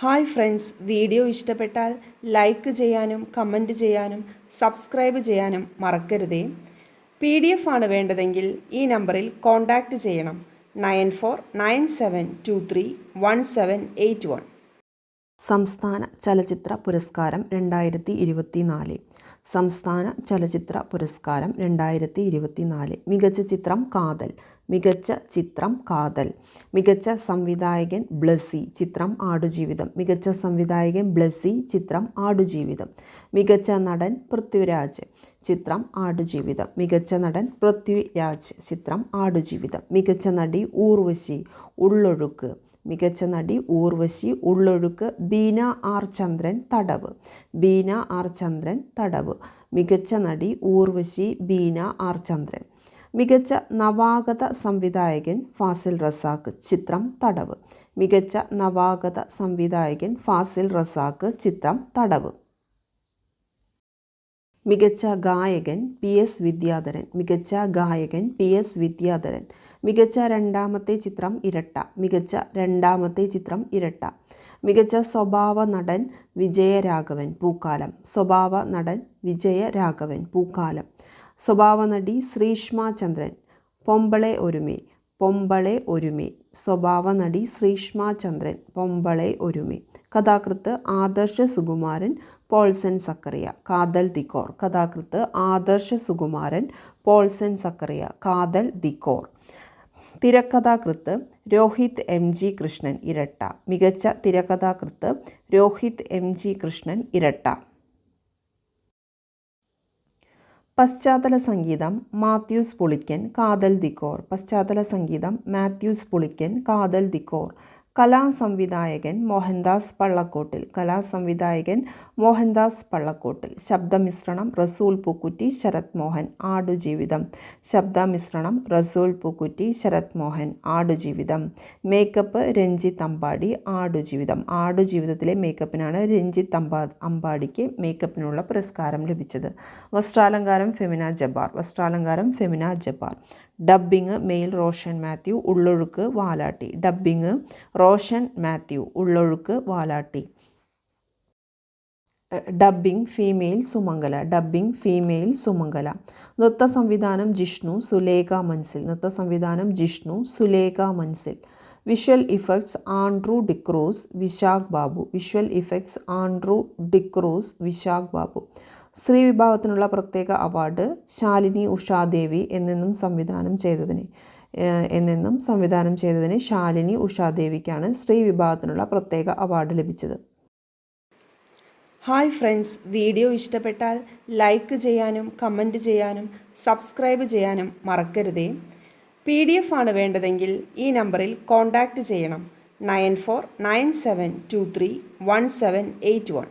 Hi friends video ഇഷ്ടപ്പെട്ടാൽ like ചെയ്യാനും comment ചെയ്യാനും സബ്സ്ക്രൈബ് ചെയ്യാനും മറക്കരുതേ. പി ഡി എഫ് ആണ് വേണ്ടതെങ്കിൽ ഈ നമ്പറിൽ കോൺടാക്റ്റ് ചെയ്യണം. Nine four nine seven two three one seven eight one. സംസ്ഥാന ചലച്ചിത്ര പുരസ്കാരം രണ്ടായിരത്തി ഇരുപത്തി നാല് സംസ്ഥാന ചലച്ചിത്ര പുരസ്കാരം രണ്ടായിരത്തി ഇരുപത്തി നാല് മികച്ച ചിത്രം കാതൽ. മികച്ച ചിത്രം കാതൽ. മികച്ച സംവിധായകൻ ബ്ലസി ചിത്രം ആടുജീവിതം. മികച്ച സംവിധായകൻ ബ്ലസി ചിത്രം ആടുജീവിതം. മികച്ച നടൻ പൃഥ്വിരാജ് ചിത്രം ആടുജീവിതം. മികച്ച നടൻ പൃഥ്വിരാജ് ചിത്രം ആടുജീവിതം. മികച്ച നടി ഊർവശി ഉള്ളൊഴുക്ക്. മികച്ച നടി ഊർവശി ഉള്ളൊഴുക്ക് ബീന ആർ ചന്ദ്രൻ തടവ്. ബീന ആർ ചന്ദ്രൻ തടവ്. മികച്ച നടി ഊർവശി ബീന ആർ ചന്ദ്രൻ മികച്ച നവാഗത സംവിധായകൻ ഫാസിൽ റസാഖ് ചിത്രം തടവ്. മികച്ച നവാഗത സംവിധായകൻ ഫാസിൽ റസാഖ് ചിത്രം തടവ്. മികച്ച ഗായകൻ പി എസ് വിദ്യാധരൻ. മികച്ച ഗായകൻ പി എസ് വിദ്യാധരൻ. മികച്ച രണ്ടാമത്തെ ചിത്രം ഇരട്ട. മികച്ച രണ്ടാമത്തെ ചിത്രം ഇരട്ട. മികച്ച സ്വഭാവ നടൻ വിജയരാഘവൻ പൂക്കാലം. സ്വഭാവ നടൻ വിജയരാഘവൻ പൂക്കാലം. സ്വഭാവ നടി ശ്രീഷ്മ ചന്ദ്രൻ പൊമ്പളെ ഒരുമേ പൊമ്പളെ ഒരുമേ. സ്വഭാവ നടി ശ്രീഷ്മ ചന്ദ്രൻ പൊമ്പളെ ഒരുമേ. കഥാകൃത്ത് ആദർശ സുകുമാരൻ പോൾസൻ സക്കറിയ. കാതൽ ദിക്കോർ. കഥാകൃത്ത് ആദർശ സുകുമാരൻ പോൾസൻ സക്കറിയ. കാതൽ ദിക്കോർ. തിരക്കഥാകൃത്ത് രോഹിത് എം ജി കൃഷ്ണൻ ഇരട്ട. മികച്ച തിരക്കഥാകൃത്ത് രോഹിത് എം ജി കൃഷ്ണൻ ഇരട്ട. പശ്ചാത്തല സംഗീതം മാത്യൂസ് പുളിക്കൻ കാതൽ ദിക്കോർ. പശ്ചാത്തല സംഗീതം മാത്യൂസ് പുളിക്കൻ കാതൽ ദിക്കോർ. കലാസംവിധായകൻ മോഹൻദാസ് പള്ളക്കോട്ടിൽ. കലാസംവിധായകൻ മോഹൻദാസ് പള്ളക്കോട്ടിൽ. ശബ്ദമിശ്രണം റസൂൽ പൂക്കുറ്റി ശരത് മോഹൻ ആടുജീവിതം. ശബ്ദമിശ്രണം റസൂൽ പൂക്കുറ്റി ശരത് മോഹൻ ആടുജീവിതം. മേക്കപ്പ് രഞ്ജിത്ത് അമ്പാടി ആടുജീവിതം. ആടുജീവിതത്തിലെ മേക്കപ്പിനാണ് രഞ്ജിത്ത് അമ്പാ അമ്പാടിക്ക് മേക്കപ്പിനുള്ള പുരസ്കാരം ലഭിച്ചത്. വസ്ത്രാലങ്കാരം Femina Jabbar. വസ്ത്രാലങ്കാരം Femina Jabbar. Dubbing male Roshan Mathew Ullozhukku Valatty. Dubbing Roshan Mathew Ullozhukku Valatty. Dubbing female Sumangala. Dubbing female Sumangala. നൃത്ത സംവിധാനം ജിഷ്ണു സുലേഖ മൻസിൽ. നൃത്ത സംവിധാനം Jishnu Sulaikha Manzil. Visual effects Andrew D'Cruz Vishakh Babu. Visual effects Andrew D'Cruz Vishakh Babu. സ്ത്രീ വിഭാഗത്തിനുള്ള പ്രത്യേക award Shalini Ushadevi എന്നെന്നും സംവിധാനം ചെയ്തതിന് എന്നെന്നും സംവിധാനം ചെയ്തതിന് ശാലിനി ഉഷാദേവിക്കാണ് സ്ത്രീ വിഭാഗത്തിനുള്ള പ്രത്യേക അവാർഡ് ലഭിച്ചത്. ഹായ് ഫ്രണ്ട്സ് വീഡിയോ ഇഷ്ടപ്പെട്ടാൽ ലൈക്ക് ചെയ്യാനും കമന്റ് ചെയ്യാനും സബ്സ്ക്രൈബ് ചെയ്യാനും മറക്കരുതേ. പി ഡി എഫ് ആണ് വേണ്ടതെങ്കിൽ ഈ നമ്പറിൽ കോൺടാക്റ്റ് ചെയ്യണം. Nine four nine seven two three one seven eight one.